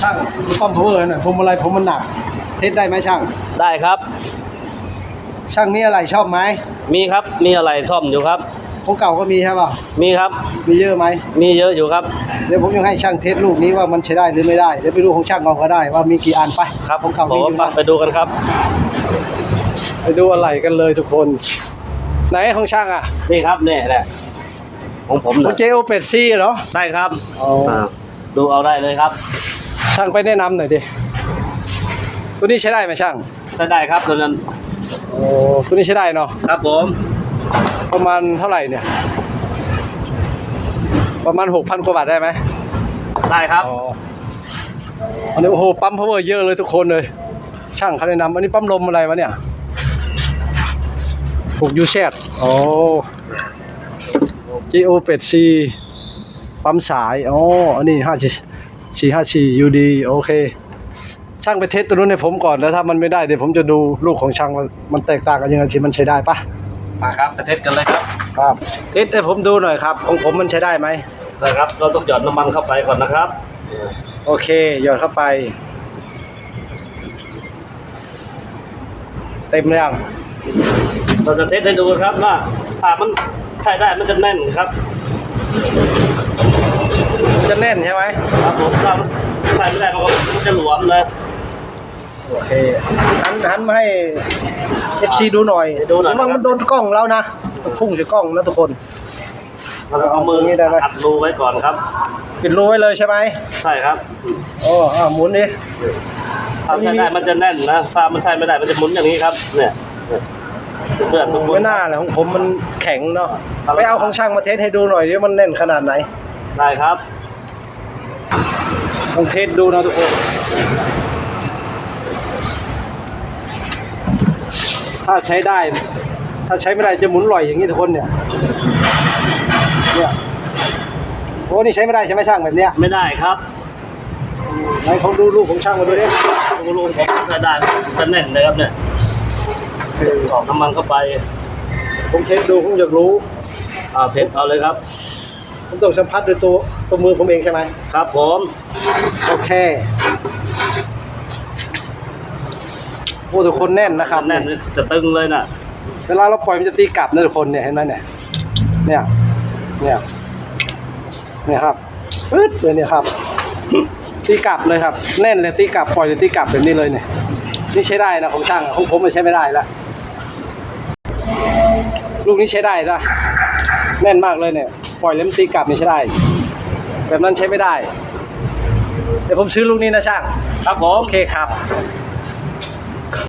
ช่างดูป้อมพาวเวอร์หน่อยผมอะไรผมมันหนัก เทสได้ไหมช่าง ได้ครับ ช่างมีอะไรชอบไหมมีครับมีอะไรซ่อมอยู่ครับ ของเก่าก็มีใช่ป่ะมีครับ มีเยอะไหมมีเยอะอยู่ครับ เดี๋ยวผมยังให้ช่างเทสลูกนี้ว่ามันใช้ได้หรือไม่ได้ เดี๋ยวไปดูของช่างก่อนก็ได้ว่ามีกี่อันไปครับของเก่าบอมีกอว่ายู่ไปนะไปดูกันครับ ไปดูอะไรกันเลยทุกคน ไหนของช่างอะนี่ครับนี่แหละของผมของนะเจโอเป็ดซี่เหรอใช่ครับอ๋ออ่า ดูเอาได้เลยครับ ช่างไปแนะนำหน่อยดิ ตัวนี้ใช้ได้ไหมช่าง ใช้ได้ครับตัวนั้น โอ้ ตัวนี้ใช้ได้เนาะ ครับผม ประมาณเท่าไหร่เนี่ย ประมาณหกพันกว่าบาทได้ไหม ได้ครับอ๋ออันนี้โอ้โห ปั๊มพาวเวอร์เยอะเลยทุกคนเลย ช่างเขาแนะนำอันนี้ปั๊มลมอะไรวะเนี่ยปลูกยูแซดโอ้ GO เป็ดซีปั๊มสายอ๋ออันนี้ห้าสี่ห้าสี่ยูดีโอเค ช่างไปเทสตัวนู้นให้ผมก่อนแล้วถ้ามันไม่ได้เดี๋ยวผมจะดูลูกของช่างว่ามันแตกต่างกันยังไงที่มันใช้ได้ปะมาครับไปเทสกันเลยครับครับเทสให้ผมดูหน่อยครับ ของผมมันใช้ได้ไหมนะครับ เราต้องหยอดน้ำมันเข้าไปก่อนนะครับ โอเคหยอดเข้าไป เต็มหรือยังเราจะเทสให้ดูครับว่าถ้ามันใช้ได้มันจะแน่นครับมัน จะแน่นใช่ไหมครับผมถ้ามันใช้ไม่ได้มันก็มันจะหลวมเลยโอเคหันหันมาให้ FC ดูหน่อยดูหน่อยมันมันโดนกล้องแล้วนะมันพุ่งจากกล้องนะทุกคนเราจะเอามือเอาตรงนี้ได้ไหมอัดรูไว้ก่อนครับ ปิดรูไว้เลยใช่ไหมใช่ครับโอ้อ่าหมุนดิถ้าใช้ได้มันจะแน่นนะถ้ามันใช้ไม่ได้มันจะหมุนอย่างนี้ครับ เนี่ยเพื่อนทุกคนไม่น่าเลยของผมมันแข็งเนาะครับไปเอาของช่างมาเทสให้ดูหน่อยดิว่ามันแน่นขนาดไหนได้ครับ ลองเทสดูนะทุกคนถ้าใช้ได้ ถ้าใช้ไม่ได้จะหมุนลอยอย่างนี้ทุกคนเนี่ย เนี่ยโอ้นี่ใช้ไม่ได้ใช่ไหมช่างแบบเนี้ยไม่ได้ครับไหนของดูลูกของช่างมาดูดิลูกลูกของใช้ได้จะแน่นเลยครับเนี่ยออกน้ำมันเข้าไป ผมเทสดูผมอยากรู้เอาเทปเอาเลยครับ ผมต้องสัมผัสด้วยตัวตัวมือผมเองใช่ไหมครับผมโอเคโอ้ทุกคนแน่นนะครับแน่นจะตึงเลยน่ะ เวลาเราปล่อยมันจะตีกลับนะทุกคนเนี่ยเห็นไหมเนี่ยเนี่ยเนี่ยเนี่ยครับปึ๊ดเลยเนี่ยครับ ตีกลับเลยครับ แน่นเลยตีกลับปล่อยเลยตีกลับแบบนี้เลยเนี่ยนี่ใช้ได้นะของช่างอะของผมมันใช้ไม่ได้แล้วลูกนี้ใช้ได้นะแน่นมากเลยเนี่ย ปล่อยเล้วมันตีกลับนี่ใช้ได้ แบบนั้นใช้ไม่ได้ เดี๋ยวผมซื้อลูกนี้นะช่าง ครับผม โอเคครับ